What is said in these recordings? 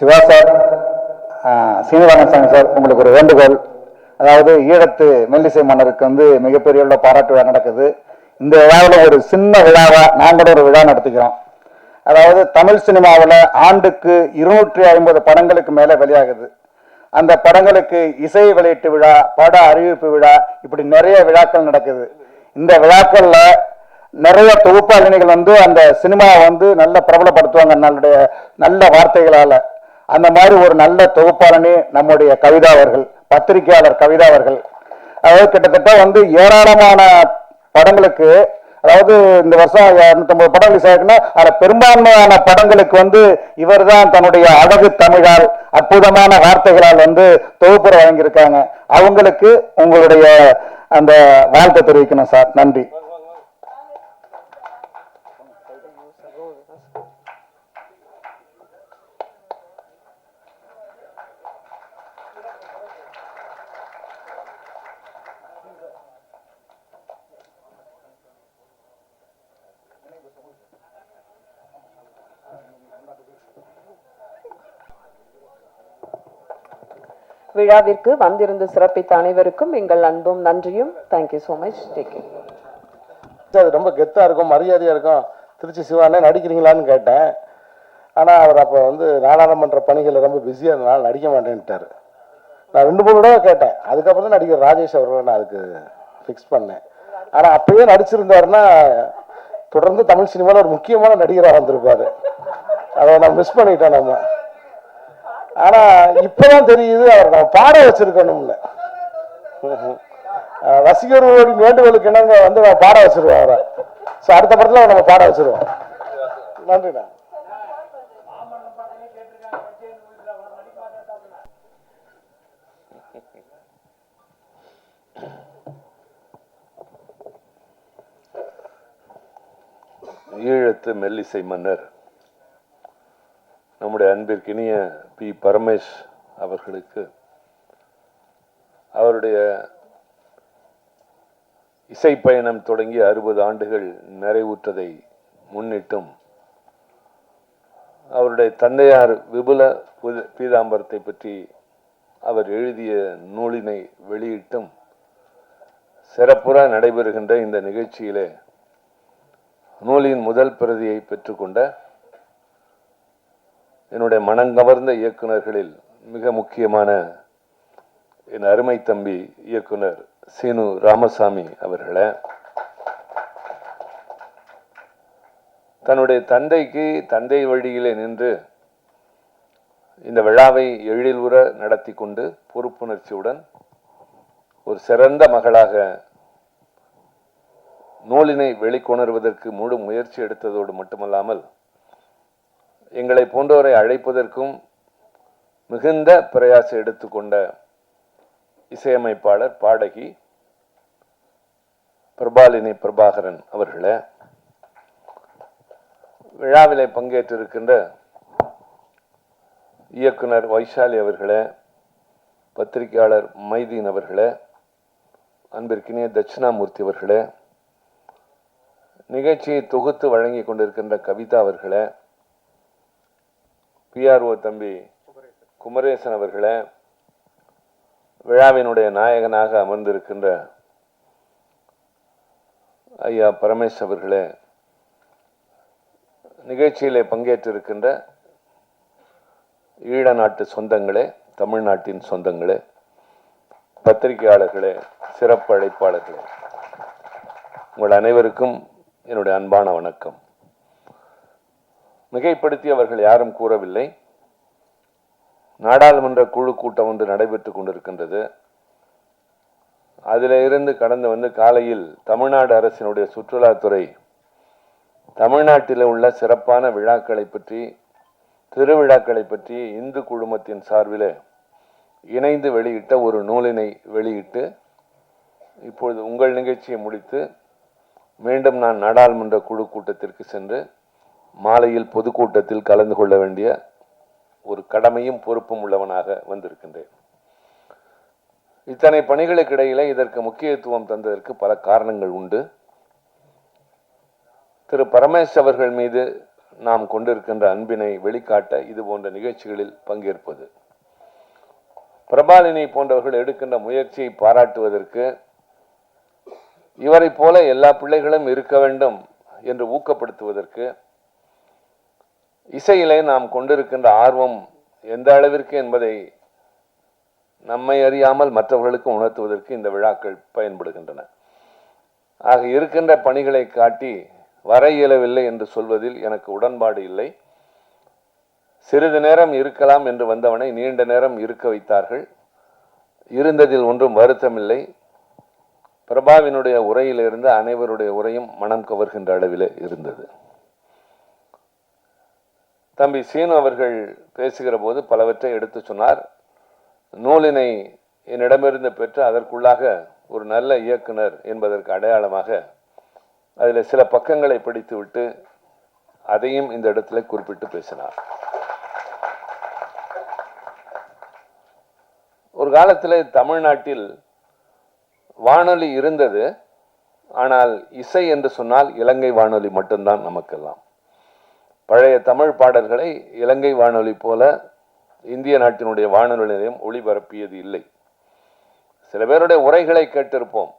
Siva sir Srinivasan சாமி sir உங்களுக்கு ஒரு வேண்டுகோள். அதாவது ஈழத்து மெல்லிசை மன்னருக்கு வந்து மிகப்பெரிய உள்ள பாராட்டு விழா நடக்குது. இந்த விழாவில் ஒரு சின்ன விழாவா நாங்களும் ஒரு விழா நடத்திக்கிறோம். அதாவது தமிழ் சினிமாவில் ஆண்டுக்கு இருநூற்றி ஐம்பது படங்களுக்கு மேலே வெளியாகுது. அந்த படங்களுக்கு இசை வெளியீட்டு விழா பட அறிவிப்பு விழா இப்படி நிறைய விழாக்கள் நடக்குது. இந்த விழாக்களில் நிறைய தொகுப்பாளினிகள் வந்து அந்த சினிமாவை வந்து நல்ல பிரபலப்படுத்துவாங்க நம்மளுடைய நல்ல வார்த்தைகளால். அந்த மாதிரி ஒரு நல்ல தொகுப்பாளனே நம்முடைய கவிதா அவர்கள் பத்திரிகையாளர் கவிதா அவர்கள். அதாவது கிட்டத்தட்ட வந்து ஏராளமான படங்களுக்கு அதாவது இந்த வருஷம் இரநூத்தம்பது படம் ரிலீஸ் ஆயிருக்குன்னா அதுல பெரும்பான்மையான படங்களுக்கு வந்து இவர்தான் தன்னுடைய அழகு தமிழால் அற்புதமான வார்த்தைகளால் வந்து தொகுப்புரை வழங்கியிருக்காங்க. அவங்களுக்கு உங்களுடைய அந்த வாழ்த்தை தெரிவிக்கணும் சார். நன்றி. விழாவிற்கு வந்திருந்து சிறப்பித்த அனைவருக்கும் எங்கள் அன்பும் நன்றியும். தேங்க்யூ ஸோ மச் டேக் அது ரொம்ப கெத்தாக இருக்கும் மரியாதையாக இருக்கும். திருச்சி சிவானே நடிக்கிறீங்களான்னு கேட்டேன். ஆனால் அவர் அப்போ வந்து நாடாளுமன்ற பணிகள் ரொம்ப பிஸியாக இருந்தனால நடிக்க மாட்டேன்ட்டார். நான் ரெண்டு மூணு தடவை கேட்டேன். அதுக்கப்புறம் தான் நடிகர் ராஜேஷ் அவர்களை நான் அதுக்கு ஃபிக்ஸ் பண்ணேன். ஆனால் அப்பயே நடிச்சிருந்தாருன்னா தொடர்ந்து தமிழ் சினிமாவில் ஒரு முக்கியமான நடிகராக வந்திருப்பார். அதை நான் மிஸ் பண்ணிட்டேன் நம்ம. ஆனா இப்பதான் தெரியுது அவர் நம்ம பாட வச்சிருக்கணும்னு. ம்ஹும். ரசிகர்களுடைய வேண்டுகோளுக்கு என்னங்க வந்து நான் பாட வச்சிருவேன் அவரை. ஸோ அடுத்த படத்துல நம்ம பாட வச்சிருவோம். நன்றிண்ணா. ஈழத்து மெல்லிசை மன்னர் அன்பிற்கினிய பி. பரமேஷ் அவர்களுக்கு அவருடைய இசை பயணம் தொடங்கி அறுபது ஆண்டுகள் நிறைவுற்றதை முன்னிட்டும் அவருடைய தந்தையார் விபுல பீதாம்பரத்தை பற்றி அவர் எழுதிய நூலினை வெளியிட்டும் சிறப்புற நடைபெறுகின்ற இந்த நிகழ்ச்சியிலே நூலின் முதல் பிரதியை பெற்றுக்கொண்ட என்னுடைய மனங்கவர்ந்த இயக்குநர்களில் மிக முக்கியமான என் அருமை தம்பி இயக்குனர் சீனு ராமசாமி அவர்களை தன்னுடைய தந்தைக்கு தந்தை வழியிலே நின்று இந்த விழாவை எழில் உற நடத்தி கொண்டு பொறுப்புணர்ச்சியுடன் ஒரு சிறந்த மகளாக நூலினை வெளிக்கொணர்வதற்கு முழு முயற்சி எடுத்ததோடு மட்டுமல்லாமல் எங்களை போன்றோரை அழைப்பதற்கும் மிகுந்த பிரயாசம் எடுத்துக்கொண்ட இசையமைப்பாளர் பாடகி பிரபாலினி பிரபாகரன் அவர்களை விழாவிலே பங்கேற்றிருக்கின்ற இயக்குனர் வைஷாலி அவர்களே பத்திரிகையாளர் மைதீன் அவர்களே அன்பிற்கினிய தட்சிணாமூர்த்தி அவர்களே நிகழ்ச்சியை தொகுத்து வழங்கி கொண்டிருக்கின்ற கவிதா அவர்களே பிஆர்ஓ தம்பி குமரேசன் அவர்களே விழாவினுடைய நாயகனாக அமர்ந்திருக்கின்ற ஐயா பரமேஷ் அவர்களே நிகழ்ச்சியிலே பங்கேற்றிருக்கின்ற ஈழ நாட்டு சொந்தங்களே தமிழ்நாட்டின் சொந்தங்களே பத்திரிகையாளர்களே சிறப்பு அழைப்பாளர்களே உங்கள் அனைவருக்கும் என்னுடைய அன்பான வணக்கம். மிகைப்படுத்தி அவர்கள் யாரும் கூறவில்லை. நாடாளுமன்ற குழு கூட்டம் ஒன்று நடைபெற்றுக் கொண்டிருக்கின்றது. அதில் இருந்து கடந்து வந்து காலையில் தமிழ்நாடு அரசினுடைய சுற்றுலாத்துறை தமிழ்நாட்டில் உள்ள சிறப்பான விழாக்களை பற்றி திருவிழாக்களை பற்றி இந்து குழுமத்தின் சார்பில் இணைந்து வெளியிட்ட ஒரு நூலினை வெளியிட்டு இப்பொழுது உங்கள் நிகழ்ச்சியை முடித்து மீண்டும் நான் நாடாளுமன்ற குழு கூட்டத்திற்கு சென்று மாலையில் பொதுக்கூட்டத்தில் கலந்து கொள்ள வேண்டிய ஒரு கடமையும் பொறுப்பும் உள்ளவனாக வந்திருக்கின்றேன். இத்தனை பணிகளுக்கிடையிலே இதற்கு முக்கியத்துவம் தந்ததற்கு பல காரணங்கள் உண்டு. திரு பரமேஷ் அவர்கள் மீது நாம் கொண்டிருக்கின்ற அன்பினை வெளிக்காட்ட இது போன்ற நிகழ்ச்சிகளில் பங்கேற்பது. பிரபாலினி போன்றவர்கள் எடுக்கின்ற முயற்சியை பாராட்டுவதற்கு இவரை போல எல்லா பிள்ளைகளும் இருக்க வேண்டும் என்று ஊக்கப்படுத்துவதற்கு இசையிலே நாம் கொண்டிருக்கின்ற ஆர்வம் எந்த அளவிற்கு என்பதை நம்மை அறியாமல் மற்றவர்களுக்கு உணர்த்துவதற்கு இந்த விழாக்கள் பயன்படுகின்றன. ஆக இருக்கின்ற பணிகளை காட்டி வர இயலவில்லை என்று சொல்வதில் எனக்கு உடன்பாடு இல்லை. சிறிது நேரம் இருக்கலாம் என்று வந்தவனை நீண்ட நேரம் இருக்க வைத்தார்கள். இருந்ததில் ஒன்றும் வருத்தமில்லை. பிரபாவினுடைய உரையிலிருந்து அனைவருடைய உரையும் மனம் கவர்கின்ற அளவிலே இருந்தது. தம்பி சீனு அவர்கள் பேசுகிற போது பலவற்றை எடுத்து சொன்னார். நூலினை என்னிடமிருந்து பெற்று அதற்குள்ளாக ஒரு நல்ல இயக்குனர் என்பதற்கு அடையாளமாக அதில் சில பக்கங்களை படித்துவிட்டு அதையும் இந்த இடத்துல குறிப்பிட்டு பேசினார். ஒரு காலத்தில் தமிழ்நாட்டில் வானொலி இருந்தது. ஆனால் இசை என்று சொன்னால் இலங்கை வானொலி மட்டும்தான் நமக்கெல்லாம். பழைய தமிழ் பாடல்களை இலங்கை வானொலி போல இந்திய நாட்டினுடைய வானொலி நிலையம் ஒளிபரப்பியது இல்லை. சில பேருடைய உரைகளை கேட்டிருப்போம்.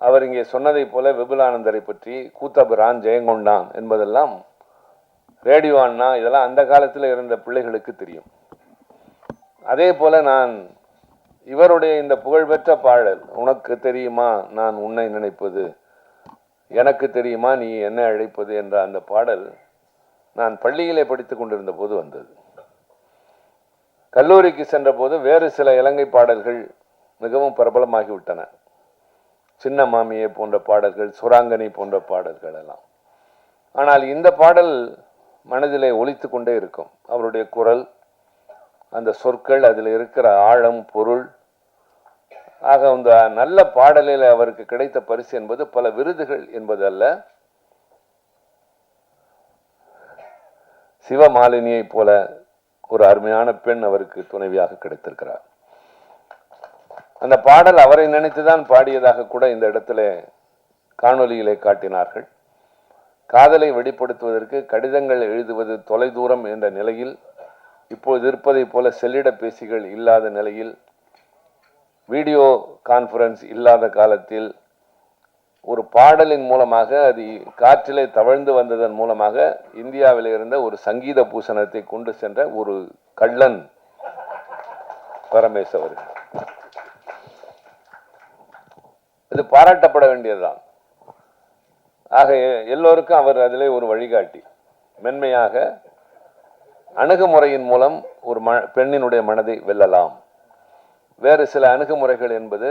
அவர் இங்கே சொன்னதைப் போல விபுலானந்தரை பற்றி கூத்தபிரான் ஜெயங்கொண்டான் என்பதெல்லாம் ரேடியோ அண்ணா இதெல்லாம் அந்த காலத்தில் இருந்த பிள்ளைகளுக்கு தெரியும். அதே போல நான் இவருடைய இந்த புகழ்பெற்ற பாடல் உனக்கு தெரியுமா நான் உன்னை நினைப்பது? எனக்கு தெரியுமா நீ என்ன அழைப்பது? என்ற அந்த பாடல் நான் பள்ளியிலே படித்துக் கொண்டிருந்த போது வந்தது. கல்லூரிக்கு சென்றபோது வேறு சில இலங்கை பாடல்கள் மிகவும் பிரபலமாகிவிட்டன. சின்ன மாமியை போன்ற பாடல்கள் சுராங்கனி போன்ற பாடல்கள் எல்லாம். ஆனால் இந்த பாடல் மனதிலே ஒழித்து கொண்டே இருக்கும். அவருடைய குரல் அந்த சொற்கள் அதில் இருக்கிற ஆழம் பொருள் ஆக அந்த நல்ல பாடலில் அவருக்கு கிடைத்த பரிசு என்பது பல விருதுகள் என்பதல்ல. சிவமாலினியைப் போல ஒரு அருமையான பெண் அவருக்கு துணைவியாக கிடைத்திருக்கிறார். அந்த பாடல் அவரை நினைத்துதான் பாடியதாக கூட இந்த இடத்துல காணொலியிலே காட்டினார்கள். காதலை வெளிப்படுத்துவதற்கு கடிதங்கள் எழுதுவது தொலைதூரம் என்ற நிலையில் இப்போது இருப்பதைப் போல செல்லிட பேசிகள் இல்லாத நிலையில் வீடியோ கான்ஃபரன்ஸ் இல்லாத காலத்தில் ஒரு பாடலின் மூலமாக அது காற்றிலே தவழ்ந்து வந்ததன் மூலமாக இந்தியாவில் இருந்த ஒரு சங்கீத பூசணத்தை கொண்டு சென்ற ஒரு கள்ளன் பரமேஸ் அவர்கள். இது பாராட்டப்பட வேண்டியதுதான். ஆக எல்லோருக்கும் அவர் அதிலே ஒரு வழிகாட்டி. மென்மையாக அணுகுமுறையின் மூலம் ஒரு ம பெண்ணினுடைய மனதை வெல்லலாம். வேறு சில அணுகுமுறைகள் என்பது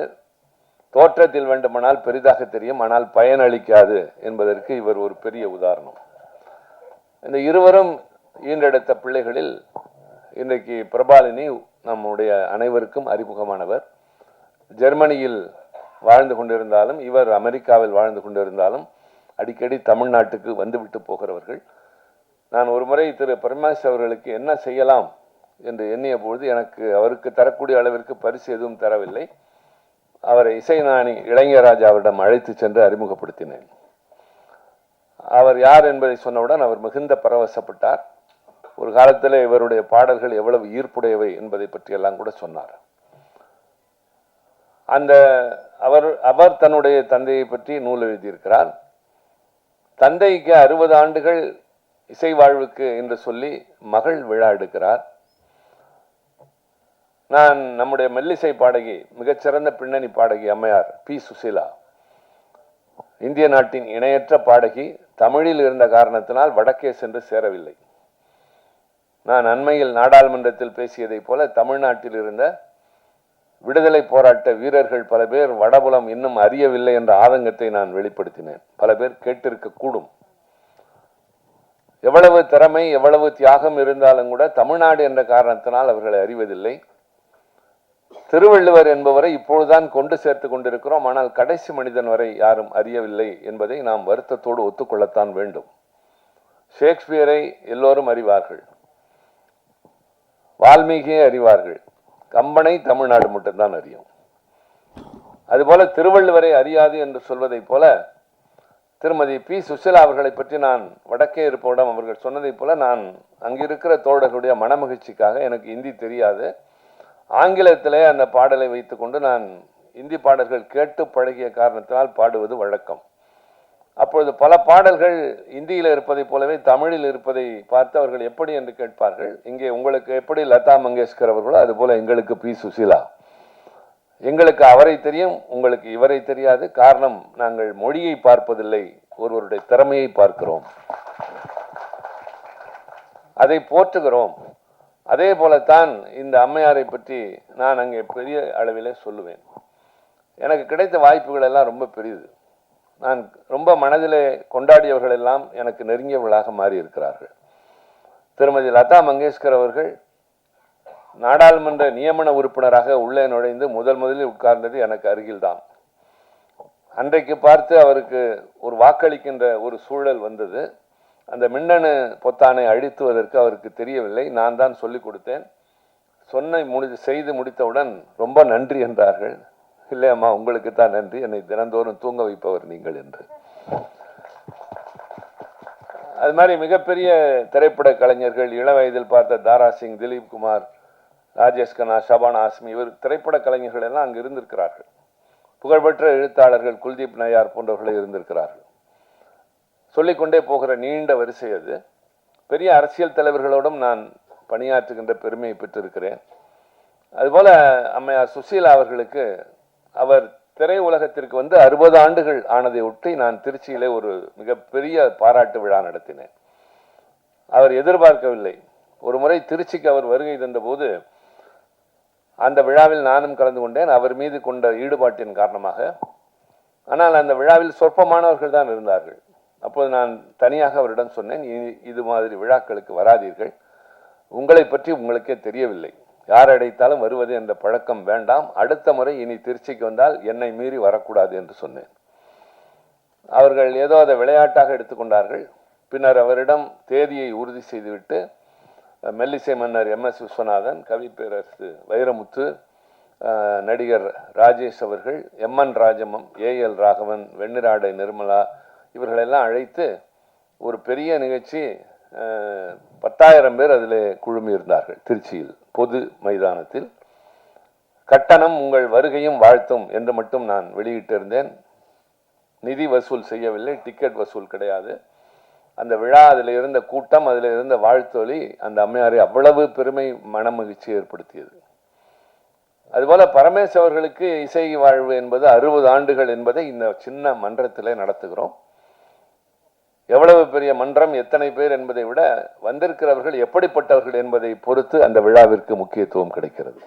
தோற்றத்தில் வேண்டுமானால் பெரிதாக தெரியும் ஆனால் பயனளிக்காது என்பதற்கு இவர் ஒரு பெரிய உதாரணம். இந்த இருவரும் ஈன்றெடுத்த பிள்ளைகளில் இன்றைக்கு பிரபாலினி நம்முடைய அனைவருக்கும் அறிமுகமானவர். ஜெர்மனியில் வாழ்ந்து கொண்டிருந்தாலும் இவர் அமெரிக்காவில் வாழ்ந்து கொண்டிருந்தாலும் அடிக்கடி தமிழ்நாட்டுக்கு வந்துவிட்டு போகிறவர்கள். நான் ஒரு முறை திரு பரமேஷ் அவர்களுக்கு என்ன செய்யலாம் என்று எண்ணிய பொழுது எனக்கு அவருக்கு தரக்கூடிய அளவிற்கு பரிசு எதுவும் தரவில்லை. அவரை இசைஞானி இளைஞராஜா அவரிடம் அழைத்து சென்று அறிமுகப்படுத்தினேன். அவர் யார் என்பதை சொன்னவுடன் அவர் மிகுந்த பரவசப்பட்டார். ஒரு காலத்தில் இவருடைய பாடல்கள் எவ்வளவு ஈர்ப்புடையவை என்பதை பற்றியெல்லாம் கூட சொன்னார். அந்த அவர் அவர் தன்னுடைய தந்தையை பற்றி நூல் எழுதியிருக்கிறார். தந்தைக்கு அறுபது ஆண்டுகள் இசை வாழ்வுக்கு என்று சொல்லி மகள் விழா எடுக்கிறார். நான் நம்முடைய மெல்லிசை பாடகி மிகச்சிறந்த பின்னணி பாடகி அம்மையார் பி. சுசீலா. இந்திய நாட்டின் இணையற்ற பாடகி தமிழில் இருந்த காரணத்தினால் வடக்கே சென்று சேரவில்லை. நான் அண்மையில் நாடாளுமன்றத்தில் பேசியதைப் போல தமிழ்நாட்டில் இருந்த விடுதலை போராட்ட வீரர்கள் பல பேர் வடபுலம் இன்னும் அறியவில்லை என்ற ஆதங்கத்தை நான் வெளிப்படுத்தினேன். பல பேர் கேட்டிருக்க கூடும். எவ்வளவு திறமை எவ்வளவு தியாகம் இருந்தாலும் கூட தமிழ்நாடு என்ற காரணத்தினால் அவர்களை அறிவதில்லை. திருவள்ளுவர் என்பவரை இப்பொழுதுதான் கொண்டு சேர்த்து கொண்டிருக்கிறோம். ஆனால் கடைசி மனிதன் வரை யாரும் அறியவில்லை என்பதை நாம் வருத்தத்தோடு ஒத்துக்கொள்ளத்தான் வேண்டும். ஷேக்ஸ்பியரை எல்லோரும் அறிவார்கள். வால்மீகியை அறிவார்கள். கம்பனை தமிழ்நாடு மட்டும்தான் அறியும். அதுபோல திருவள்ளுவரை அறியாது என்று சொல்வதைப் போல திருமதி பி. சுசிலா அவர்களை பற்றி நான் வடக்கே இருப்போடம் அவர்கள் சொன்னதைப் போல நான் அங்கிருக்கிற தோழர்களுடைய மனமகிழ்ச்சிக்காக எனக்கு இந்தி தெரியாது. ஆங்கிலத்தில் அந்த பாடலை வைத்துக்கொண்டு நான் இந்தி பாடல்கள் கேட்டு பழகிய காரணத்தினால் பாடுவது வழக்கம். அப்பொழுது பல பாடல்கள் இந்தியில் இருப்பதைப் போலவே தமிழில் இருப்பதை பார்த்து அவர்கள் எப்படி என்று கேட்பார்கள். இங்கே உங்களுக்கு எப்படி லதா மங்கேஷ்கர் அவர்களோ அதுபோல் எங்களுக்கு பி. சுசீலா. எங்களுக்கு அவரை தெரியும் உங்களுக்கு இவரை தெரியாது. காரணம் நாங்கள் மொழியை பார்ப்பதில்லை ஒருவருடைய திறமையை பார்க்கிறோம். அதை போற்றுகிறோம். அதே போலத்தான் இந்த அம்மையாரை பற்றி நான் அங்கே பெரிய அளவிலே சொல்லுவேன். எனக்கு கிடைத்த வாய்ப்புகள் எல்லாம் ரொம்ப பெரியது நான் ரொம்ப மனதிலே கொண்டாடியவர்கள் எல்லாம் எனக்கு நெருங்கியவர்களாக மாறி இருக்கிறார்கள் திருமதி லதா மங்கேஷ்கர் அவர்கள் நாடாளுமன்ற நியமன உறுப்பினராக உள்ளே நுழைந்து முதல் முதலில் உட்கார்ந்தது எனக்கு அருகில்தான். அன்றைக்கு பார்த்து அவருக்கு ஒரு வாக்களிக்கின்ற ஒரு சூழல் வந்தது. அந்த மின்னணு பொத்தானை அழித்துவதற்கு அவருக்கு தெரியவில்லை. நான் தான் சொல்லிக் கொடுத்தேன். சொன்ன முடி செய்து முடித்தவுடன் ரொம்ப நன்றி என்றார்கள். இல்லை அம்மா உங்களுக்கு தான் நன்றி. என்னை தினந்தோறும் தூங்க வைப்பவர் நீங்கள் என்று. அது மாதிரி மிகப்பெரிய திரைப்பட கலைஞர்கள் இள வயதில் பார்த்த தாரா சிங் திலீப் குமார் ராஜேஷ் கண்ணா ஷபானா ஆஸ்மி இவர் திரைப்பட கலைஞர்கள் எல்லாம் அங்கு இருந்திருக்கிறார்கள். புகழ்பெற்ற எழுத்தாளர்கள் குல்தீப் நயார் போன்றவர்கள் இருந்திருக்கிறார்கள். சொல்லிக்கொண்டே போகிற நீண்ட வரிசை அது. பெரிய அரசியல் தலைவர்களோடும் நான் பணியாற்றுகின்ற பெருமையை பெற்றிருக்கிறேன். அதுபோல் அம்மையார் சுசீலா அவர்களுக்கு அவர் திரை உலகத்திற்கு வந்து அறுபது ஆண்டுகள் ஆனதை ஒட்டி நான் திருச்சியிலே ஒரு மிகப்பெரிய பாராட்டு விழா நடத்தினேன். அவர் எதிர்பார்க்கவில்லை. ஒரு முறை திருச்சிக்கு அவர் வருகை தந்தபோது அந்த விழாவில் நானும் கலந்து கொண்டேன். அவர் மீது கொண்ட ஈடுபாட்டின் காரணமாக. ஆனால் அந்த விழாவில் சொற்பமானவர்கள் தான் இருந்தார்கள். அப்போது நான் தனியாக அவரிடம் சொன்னேன் இது மாதிரி விழாக்களுக்கு வராதீர்கள். உங்களை பற்றி உங்களுக்கே தெரியவில்லை. யார் அடைத்தாலும் வருவது என்ற பழக்கம் வேண்டாம். அடுத்த முறை இனி திருச்சிக்கு வந்தால் என்னை மீறி வரக்கூடாது என்று சொன்னேன். அவர்கள் ஏதோ அதை விளையாட்டாக எடுத்துக்கொண்டார்கள். பின்னர் அவரிடம் தேதியை உறுதி செய்துவிட்டு மெல்லிசை மன்னர் எம். எஸ். விஸ்வநாதன் கவி பேரரசு வைரமுத்து நடிகர் ராஜேஷ் அவர்கள் M. N. Rajamam A. L. Raghavan Vennira Aadai Nirmala இவர்களெல்லாம் அழைத்து ஒரு பெரிய நிகழ்ச்சி பத்தாயிரம் பேர் அதில் குழுமி இருந்தார்கள் திருச்சியில் பொது மைதானத்தில். கட்டணம் உங்கள் வருகையும் வாழ்த்தும் என்று மட்டும் நான் வெளியிட்டிருந்தேன். நிதி வசூல் செய்யவில்லை டிக்கெட் வசூல் கிடையாது. அந்த விழா அதில் இருந்த கூட்டம் அதில் இருந்த வாழ்த்தொலி அந்த அம்மையாரை அவ்வளவு பெருமை மனமகிழ்ச்சி ஏற்படுத்தியது. அதுபோல பரமேஸ் அவர்களுக்கு இசை வாழ்வு என்பது அறுபது ஆண்டுகள் என்பதை இந்த சின்ன மன்றத்தில் நடத்துகிறோம். எவ்வளவு பெரிய மன்றம் எத்தனை பேர் என்பதை விட வந்திருக்கிறவர்கள் எப்படிப்பட்டவர்கள் என்பதை பொறுத்து அந்த விழாவிற்கு முக்கியத்துவம் கிடைக்கிறது.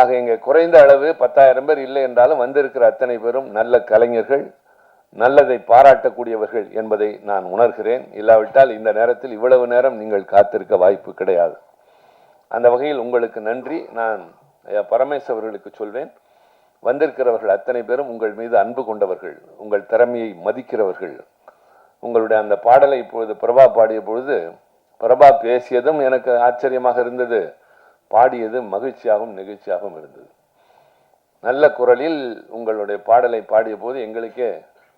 ஆக இங்கே குறைந்த அளவு பத்தாயிரம் பேர் இல்லை என்றாலும் வந்திருக்கிற அத்தனை பேரும் நல்ல கலைஞர்கள் நல்லதை பாராட்டக்கூடியவர்கள் என்பதை நான் உணர்கிறேன். இல்லாவிட்டால் இந்த நேரத்தில் இவ்வளவு நேரம் நீங்கள் காத்திருக்க வாய்ப்பு கிடையாது. அந்த வகையில் உங்களுக்கு நன்றி. நான் ஐயா பரமேஸ் அவர்களுக்கு சொல்வேன் வந்திருக்கிறவர்கள் அத்தனை பேரும் உங்கள் மீது அன்பு கொண்டவர்கள் உங்கள் திறமையை மதிக்கிறவர்கள். உங்களுடைய அந்த பாடலை இப்பொழுது பிரபா பாடிய பொழுது பிரபா பேசியதும் எனக்கு ஆச்சரியமாக இருந்தது. பாடியது மகிழ்ச்சியாகவும் நெகிழ்ச்சியாகவும் இருந்தது. நல்ல குரலில் உங்களுடைய பாடலை பாடிய போது எங்களுக்கே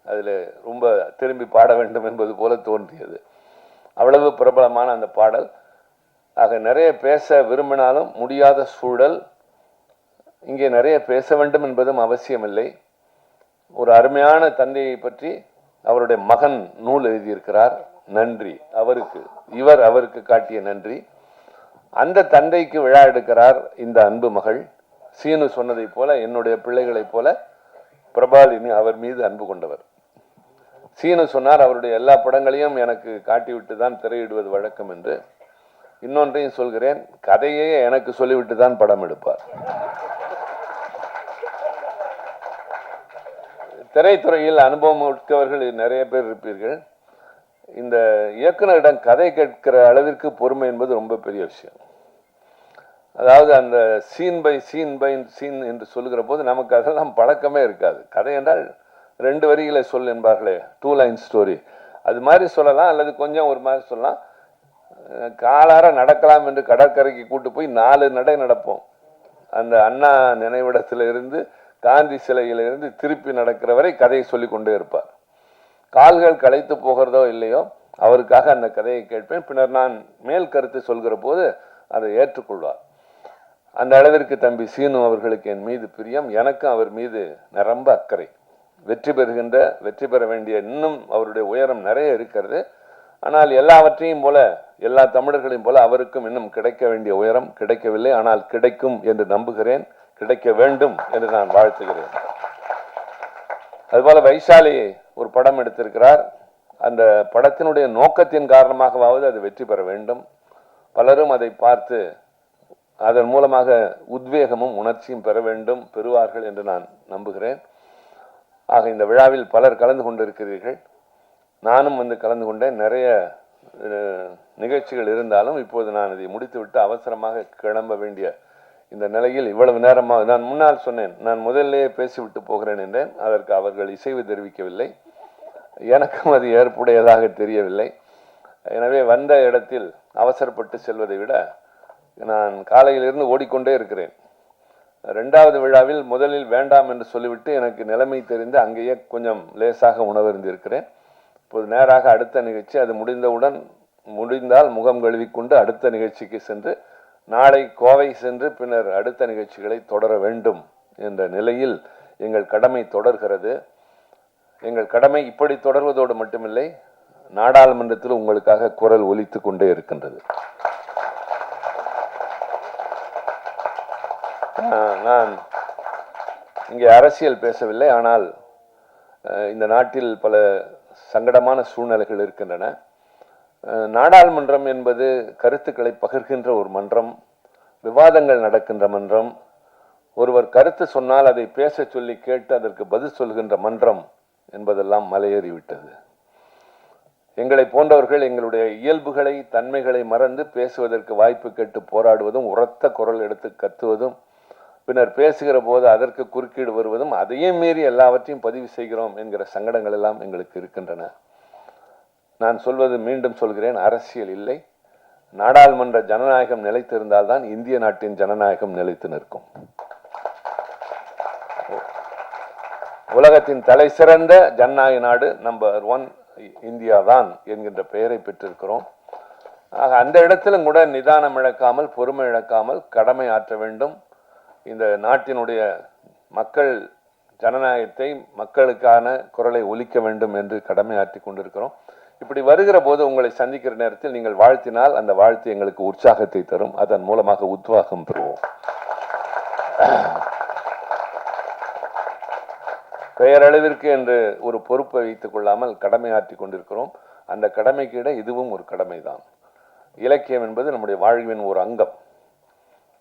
அதில் ரொம்ப திரும்பி பாட வேண்டும் என்பது போல தோன்றியது. அவ்வளவு பிரபலமான அந்த பாடல். ஆக நிறைய பேச விரும்பினாலும் முடியாத சூழல். இங்கே நிறைய பேச வேண்டும் என்பதும் அவசியமில்லை. ஒரு அருமையான தந்தையை பற்றி அவருடைய மகன் நூல் எழுதியிருக்கிறார் நன்றி. அவருக்கு இவர் அவருக்கு காட்டிய நன்றி. அந்த தந்தைக்கு விழா எடுக்கிறார் இந்த அன்பு மகள். சீனு சொன்னதைப் போல என்னுடைய பிள்ளைகளைப் போல பிரபாலினி அவர் மீது அன்பு கொண்டவர். சீனு சொன்னார் அவருடைய எல்லா படங்களையும் எனக்கு காட்டிவிட்டு தான் திரையிடுவது வழக்கம் என்று. இன்னொன்றையும் சொல்கிறேன் கதையே எனக்கு சொல்லிவிட்டு தான் படம் எடுப்பார். திரைத்துறையில் அனுபவம் மிக்கவர்கள் நிறைய பேர் இருப்பீர்கள். இந்த இயக்குனரிடம் கதை கேட்கிற அளவிற்கு பொறுமை என்பது ரொம்ப பெரிய விஷயம். அதாவது அந்த scene by scene by scene என்று சொல்லுகிற போது நமக்கு அதெல்லாம் பழக்கமே இருக்காது. கதை என்றால் ரெண்டு வரிகளை சொல் என்பார்களே டூ லைன் ஸ்டோரி அது மாதிரி சொல்லலாம் அல்லது கொஞ்சம் ஒரு மாதிரி சொல்லலாம். காலார நடக்கலாம் என்று கடற்கரைக்கு கூட்டு போய் நாலு நடை நடப்போம். அந்த அண்ணா நினைவிடத்தில் இருந்து காந்தி சிலையிலிருந்து திருப்பி நடக்கிற வரை கதையை சொல்லி கொண்டே இருப்பார். கால்கள் களைத்து போகிறதோ இல்லையோ அவருக்காக அந்த கதையை கேட்பேன். பின்னர் நான் மேல் கருத்து சொல்கிற போது அதை ஏற்றுக்கொள்வார். அந்த அளவிற்கு தம்பி சீனு அவர்களுக்கு என் மீது பிரியம். எனக்கும் அவர் மீது நிரம்ப அக்கறை. வெற்றி பெறுகின்ற வெற்றி பெற வேண்டிய இன்னும் அவருடைய உயரம் நிறைய இருக்கிறது. ஆனால் எல்லாவற்றையும் போல எல்லா தமிழர்களையும் போல அவருக்கும் இன்னும் கிடைக்க வேண்டிய உயரம் கிடைக்கவில்லை. ஆனால் கிடைக்கும் என்று நம்புகிறேன். கிடைக்க வேண்டும் என்று நான் வாழ்த்துகிறேன். அதுபோல வைசாலி ஒரு படம் எடுத்திருக்கிறார். அந்த படத்தினுடைய நோக்கத்தின் காரணமாகவாவது அது வெற்றி பெற வேண்டும். பலரும் அதை பார்த்து அதன் மூலமாக உத்வேகமும் உணர்ச்சியும் பெற வேண்டும் பெறுவார்கள் என்று நான் நம்புகிறேன். ஆக இந்த விழாவில் பலர் கலந்து கொண்டிருக்கிறீர்கள். நானும் வந்து கலந்து கொண்டேன். நிறைய நிகழ்ச்சிகள் இருந்தாலும் இப்போது நான் இதை முடித்துவிட்டு அவசரமாக கிளம்ப வேண்டிய இந்த நிலையில் இவ்வளவு நேரமாக நான் முன்னால் சொன்னேன் நான் முதல்லேயே பேசிவிட்டு போகிறேன் என்றேன். அதற்கு அவர்கள் இசைவு தெரிவிக்கவில்லை. எனக்கும் அது ஏற்புடையதாக தெரியவில்லை. எனவே வந்த இடத்தில் அவசரப்பட்டு செல்வதை விட நான் காலையிலிருந்து ஓடிக்கொண்டே இருக்கிறேன். ரெண்டாவது விழாவில் முதலில் வேண்டாம் என்று சொல்லிவிட்டு எனக்கு நிலைமை தெரிந்து அங்கேயே கொஞ்சம் லேசாக உணவருந்திருக்கிறேன். இப்போது நேராக அடுத்த நிகழ்ச்சி அது முடிந்தவுடன் முடிந்தால் முகம் கழுவிக்கொண்டு அடுத்த நிகழ்ச்சிக்கு சென்று நாளை கோவை சென்று பின்னர் அடுத்த நிகழ்ச்சிகளை தொடர வேண்டும் என்ற நிலையில் எங்கள் கடமை தொடர்கிறது. எங்கள் கடமை இப்படி தொடர்வதோடு மட்டுமில்லை நாடாளுமன்றத்தில் உங்களுக்காக குரல் ஒலித்து கொண்டே இருக்கின்றது. ஆஹ், நான் இங்கே அரசியல் பேசவில்லை ஆனால் இந்த நாட்டில் பல சங்கடமான சூழ்நிலைகள் இருக்கின்றன. நாடாளுமன்றம் என்பது கருத்துக்களை பகிர்கின்ற ஒரு மன்றம் விவாதங்கள் நடக்கின்ற மன்றம் ஒருவர் கருத்து சொன்னால் அதை பேச சொல்லி கேட்டு அதற்கு பதில் சொல்கின்ற மன்றம் என்பதெல்லாம் மலையேறிவிட்டது. எங்களை போன்றவர்கள் எங்களுடைய இயல்புகளை தன்மைகளை மறந்து பேசுவதற்கு வாய்ப்பு கேட்டு போராடுவதும் உரத்த குரல் எடுத்து கத்துவதும் பின்னர் பேசுகிற போது அதற்கு குறுக்கீடு வருவதும் அதையும் மீறி எல்லாவற்றையும் பதிவு செய்கிறோம் என்கிற சங்கடங்கள் எல்லாம் எங்களுக்கு இருக்கின்றன. நான் சொல்வது மீண்டும் சொல்கிறேன் அரசியல் இல்லை. நாடாளுமன்ற ஜனநாயகம் நிலைத்திருந்தால்தான் இந்திய நாட்டின் ஜனநாயகம் நிலைத்து நிற்கும். உலகத்தின் தலை சிறந்த ஜனநாயக நாடு நம்பர் ஒன் இந்தியா தான் என்கின்ற பெயரை பெற்றிருக்கிறோம். ஆக அந்த இடத்திலும் கூட நிதானம் இழக்காமல் பொறுமை இழக்காமல் கடமை ஆற்ற வேண்டும். இந்த நாட்டினுடைய மக்கள் ஜனநாயகத்தை மக்களுக்கான குரலை ஒலிக்க வேண்டும் என்று கடமை ஆற்றி கொண்டிருக்கிறோம். இப்படி வருகிற போது உங்களை சந்திக்கிற நேரத்தில் நீங்கள் வாழ்த்தினால் அந்த வாழ்த்து எங்களுக்கு உற்சாகத்தை தரும். அதன் மூலமாக உத்வாகம் பெறுவோம். பெயரளவிற்கு என்று ஒரு பொறுப்பை வைத்துக் கொள்ளாமல் கடமை ஆற்றி கொண்டிருக்கிறோம். அந்த கடமைக்கிட இதுவும் ஒரு கடமைதான். இலக்கியம் என்பது நம்முடைய வாழ்வின் ஒரு அங்கம்.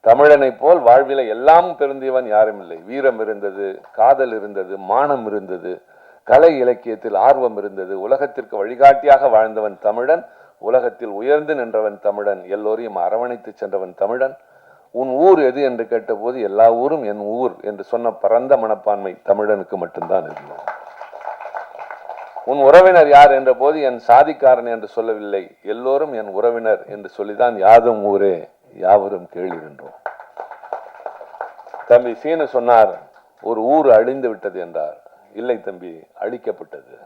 தமிழனைப் போல் வாழ்வில எல்லாம் பெருந்தியவன் யாரும் இல்லை. வீரம் இருந்தது காதல் இருந்தது மானம் இருந்தது. கலை இலக்கியத்தில் ஆர்வம் இருந்தது. உலகத்திற்கு வழிகாட்டியாக வாழ்ந்தவன் தமிழன் உலகத்தில் உயர்ந்து நின்றவன் தமிழன் எல்லோரையும் அரவணைத்து சென்றவன் தமிழன். உன் ஊர் எது என்று கேட்டபோது எல்லா ஊரும் என் ஊர் என்று சொன்ன பரந்த மனப்பான்மை தமிழனுக்கு மட்டும்தான் இருந்தது. உன் உறவினர் யார் என்ற போது என் சாதிக்காரன் என்று சொல்லவில்லை. எல்லோரும் என் உறவினர் என்று சொல்லிதான் யாதும் ஊரே யாவரும் கேளிருன்றோம் தம்பி சீனு சொன்னார் ஒரு ஊர் அழிந்து விட்டது என்றார். இல்லை தம்பி அழிக்கப்பட்டது.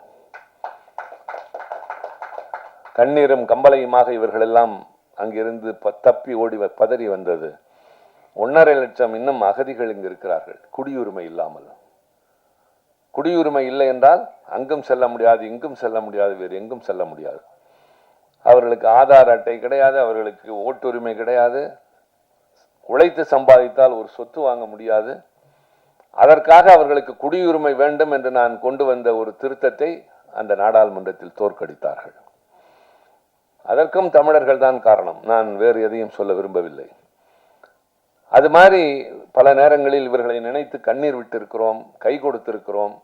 கண்ணீரும் கம்பளையுமாக இவர்களெல்லாம் அங்கிருந்து தப்பி ஓடி வ- பதறி வந்தது. ஒன்றரை லட்சம் இன்னும் அகதிகள் இங்கு இருக்கிறார்கள் குடியுரிமை இல்லாமல். குடியுரிமை இல்லை என்றால் அங்கும் செல்ல முடியாது இங்கும் செல்ல முடியாது வேறு எங்கும் செல்ல முடியாது. அவர்களுக்கு ஆதார் அட்டை கிடையாது அவர்களுக்கு ஓட்டுரிமை கிடையாது. உழைத்து சம்பாதித்தால் ஒரு சொத்து வாங்க முடியாது. அதற்காக அவர்களுக்கு குடியுரிமை வேண்டும் என்று நான் கொண்டு வந்த ஒரு திருத்தத்தை அந்த நாடாளுமன்றத்தில் தோற்கடித்தார்கள். அதற்கும் தமிழர்கள் தான் காரணம். நான் வேறு எதையும் சொல்ல விரும்பவில்லை. அது மாதிரி பல நேரங்களில் இவர்களை நினைத்து கண்ணீர் விட்டிருக்கிறோம் கை கொடுத்திருக்கிறோம்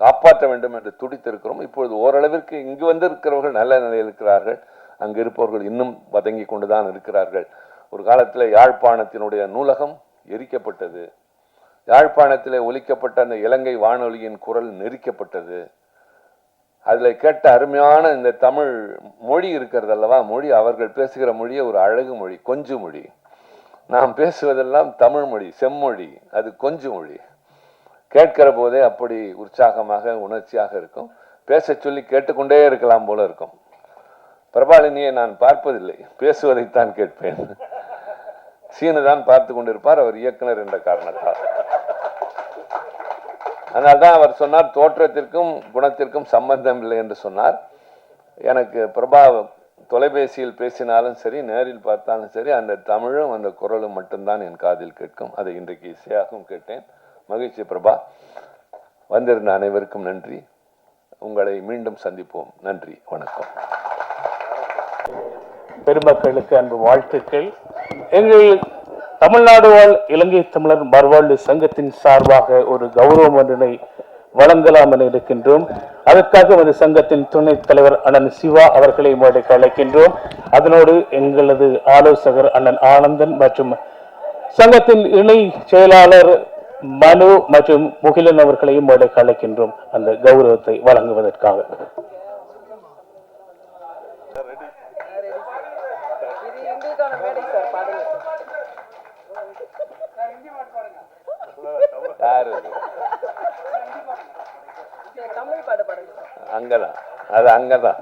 காப்பாற்ற வேண்டும் என்று துடித்திருக்கிறோம். இப்பொழுது ஓரளவிற்கு இங்கு வந்திருக்கிறவர்கள் நல்ல நிலையில் இருக்கிறார்கள். அங்கு இருப்பவர்கள் இன்னும் வதங்கி கொண்டுதான் இருக்கிறார்கள். ஒரு காலத்தில் யாழ்ப்பாணத்தினுடைய நூலகம் எரிக்கப்பட்டது. யாழ்ப்பாணத்திலே ஒலிக்கப்பட்ட அந்த இலங்கை வானொலியின் குரல் நெரிக்கப்பட்டது. அதில் கேட்ட அருமையான இந்த தமிழ் மொழி இருக்கிறது அல்லவா? மொழி அவர்கள் பேசுகிற மொழியே ஒரு அழகு மொழி கொஞ்சு மொழி. நாம் பேசுவதெல்லாம் தமிழ் மொழி செம்மொழி அது கொஞ்சு மொழி. கேட்கிற போதே அப்படி உற்சாகமாக உணர்ச்சியாக இருக்கும். பேச சொல்லி கேட்டுக்கொண்டே இருக்கலாம் போல இருக்கும். பிரபாலினியை நான் பார்ப்பதில்லை. பேசுவதைத்தான் கேட்பேன். சீனு தான் பார்த்து கொண்டிருப்பார் அவர் இயக்குனர் என்ற காரணத்தால். அதனால்தான் அவர் சொன்னார் தோற்றத்திற்கும் குணத்திற்கும் சம்பந்தம் இல்லை என்று சொன்னார். எனக்கு பிரபா தொலைபேசியில் பேசினாலும் சரி நேரில் பார்த்தாலும் சரி அந்த தமிழும் அந்த குரலும் மட்டும்தான் என் காதில் கேட்கும். அதை இன்றைக்கு இசையாகவும் கேட்டேன். மகிழ்ச்சி பிரபா. வந்திருந்த அனைவருக்கும் நன்றி. உங்களை மீண்டும் சந்திப்போம். நன்றி. வணக்கம். பெருமக்களுக்கு அன்பு வாழ்த்துக்கள். எங்கள் தமிழ்நாடு வாழ் இலங்கை தமிழர் மறுவாழ்வு சங்கத்தின் சார்பாக ஒரு கௌரவ ஒன்றினை வழங்கலாம் என இருக்கின்றோம். அதற்காக அந்த சங்கத்தின் துணைத் தலைவர் அண்ணன் சிவா அவர்களை மேடைக்கு அழைக்கின்றோம். அதனோடு எங்களது ஆலோசகர் அண்ணன் ஆனந்தன் மற்றும் சங்கத்தின் இணை செயலாளர் மனு மற்றும் முகிலன் அவர்களையும் மேடைக்கு அழைக்கின்றோம். அந்த கௌரவத்தை வழங்குவதற்காக இது எங்களுக்கான மேடை சார் பாடுங்க யாரு? அங்கதான். அது அங்கதான்.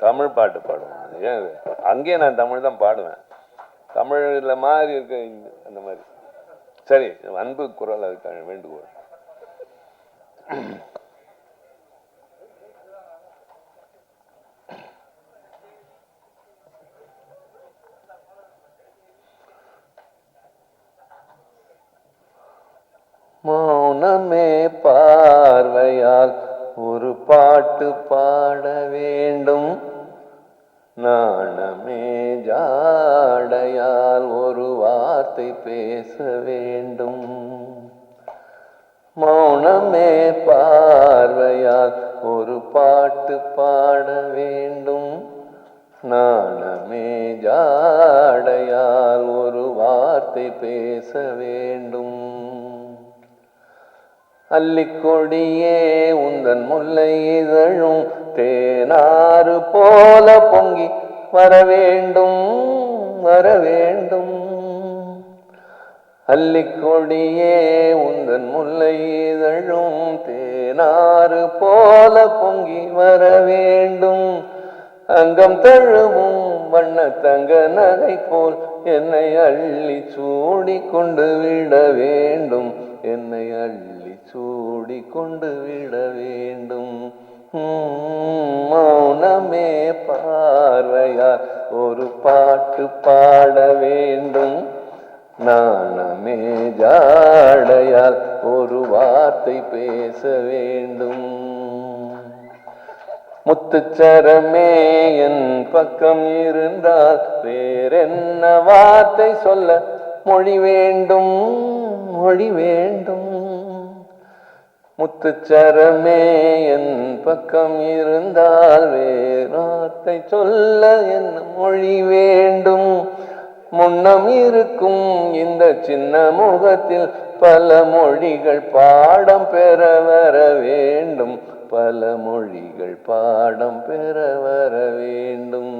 தமிழ் பாட்டு பாடுவேன் ஏன் அங்கேயே நான் தமிழ் தான் பாடுவேன். தமிழ்ல மாதிரி இருக்க அந்த மாதிரி. சரி அன்பு குரல் அதுக்கான வேண்டுகோள். மௌனமே பார்வையால் ஒரு பாட்டு பாட வேண்டும். நாணமே ஜாடையால் ஒரு வார்த்தை பேச வேண்டும். அல்லிக்கொடியே உந்தன் முல்லை இதழும் தேனாறு போல பொங்கி வர வேண்டும் வர வேண்டும். அல்லிக்கொடியே உந்தன் முல்லை இதழும் தேனாறு போல பொங்கி வர வேண்டும். அங்கம் தழுவும் வண்ண தங்க நகை போல் என்னை அள்ளி சூடி கொண்டு விட வேண்டும். என்னை அள்ளி சூடி கொண்டு விட வேண்டும். மௌனமே பார்வையார் ஒரு பாட்டு பாட வேண்டும். நாணமே ஜாடையால் ஒரு வார்த்தை பேச வேண்டும். முத்துச்சரமே என் பக்கம் இருந்தால் வேறென்ன வார்த்தை சொல்ல மொழி வேண்டும் மொழி வேண்டும். முத்துச்சரமே என் பக்கம் இருந்தால் வேறாத்தை சொல்ல என் மொழி வேண்டும்? முன்னம் இருக்கும் இந்த சின்ன முகத்தில் பல மொழிகள் பாடம் பெற வர வேண்டும். பல மொழிகள் பாடம் பெற வர வேண்டும்.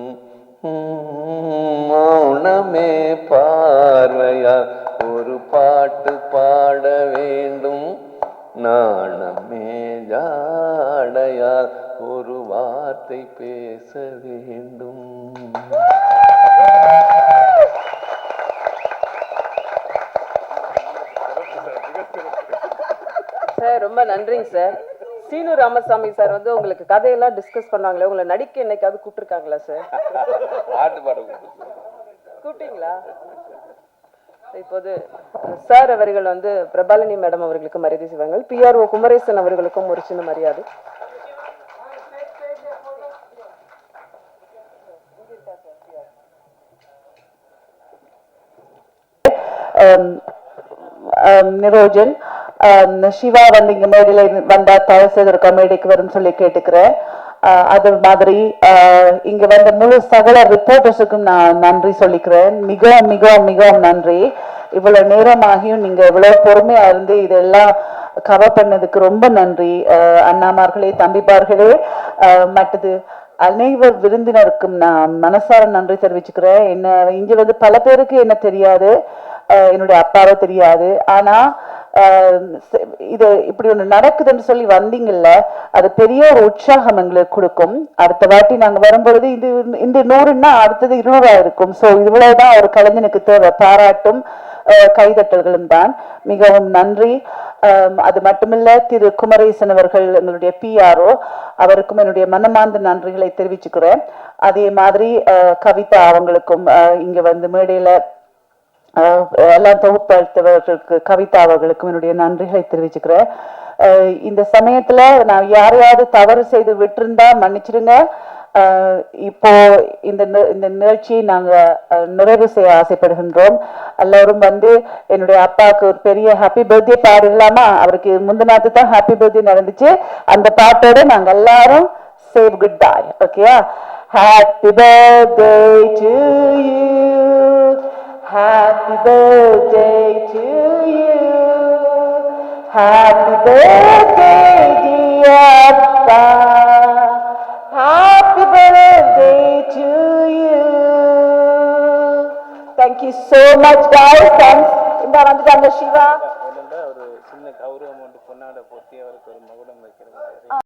மௌனமே பார்வையா ஒரு பாட்டு பா சார். சீனு ராமசாமி சார் வந்து உங்களுக்கு கதையெல்லாம் டிஸ்கஸ் பண்ணாங்களே உங்களை நடிக்க என்னைக்காவது கூப்பிட்டுருக்காங்களா சார்? பாட்டு பாட கூப்பிட்டு கூப்பிட்டீங்களா? இப்போது சார் அவர்கள் வந்து பிரபாலினி மேடம் அவர்களுக்கு மரியாதை செய்வாங்க பிஆர்ஓ குமரேசன் அவர்களுக்கும் ஒரு சின்ன மரியாதை. நிரோஜன் சிவா வந்து இங்க மேடையில வந்தா தயவு செய்து ஒரு வரும்னு சொல்லி கேட்டுக்கிறேன். அது மாதிரி இங்க வந்த முழு சகல ரிப்போர்ட்டர்ஸுக்கும் நான் நன்றி சொல்லிக்கிறேன். மிகவும் மிகவும் மிகவும் நன்றி. இவ்வளவு நேரமாகியும் நீங்க இவ்வளவு பொறுமையா இருந்து இதெல்லாம் கவர் பண்ணதுக்கு ரொம்ப நன்றி. அண்ணாமார்களே தம்பிப்பார்களே மற்றது அனைவர் விருந்தினருக்கும் நான் மனசார நன்றி தெரிவிச்சுக்கிறேன். என்ன இங்க வந்து பல பேருக்கு என்ன தெரியாது. என்னுடைய அப்பாவை தெரியாது. ஆனா இது இப்படி ஒன்று நடக்குதுன்னு சொல்லி வந்தீங்கல்ல அது பெரிய ஒரு உற்சாகம் எங்களுக்கு கொடுக்கும். அடுத்த வாட்டி நாங்கள் வரும்பொழுது இது இந்த நூறுன்னா அடுத்தது இருநூறா இருக்கும். ஸோ இவ்வளவுதான் ஒரு கலைஞனுக்கு தேவை. பாராட்டும் கைதட்டல்களும் தான். மிகவும் நன்றி. அது மட்டுமில்ல திரு குமரேசன் அவர்கள் எங்களுடைய பிஆர்ஓ அவருக்கும் என்னுடைய மனமார்ந்த நன்றிகளை தெரிவிச்சுக்கிறேன். அதே மாதிரி கவிதா அவங்களுக்கும் இங்கே இங்க வந்து மேடையில எல்லாம் தொகுப்பளித்தவர்களுக்கு கவிதா அவர்களுக்கும் என்னுடைய நன்றிகளை தெரிவிச்சுக்கிறேன். இந்த சமயத்துல நான் யாரையாவது தவறு செய்து விட்டிருந்தா மன்னிச்சிடுங்க. இப்போ இந்த இந்த நிகழ்ச்சியை நாங்க நிறைவு செய்ய ஆசைப்படுகின்றோம். எல்லாரும் வந்து என்னுடைய அப்பாவுக்கு ஒரு பெரிய ஹாப்பி பர்த்டே பாடிடலாமா அவருக்கு முந்தினாத்து தான் ஹாப்பி பர்த்டே நடந்துச்சு. அந்த பாட்டோட நாங்க எல்லாரும் சேவ் குட் பாய் ஓகேயா happy birthday to you Happy birthday to you. Happy birthday, dear Papa. Happy birthday to you. Thank you so much, guys. Thanks, Indranandita Shiva.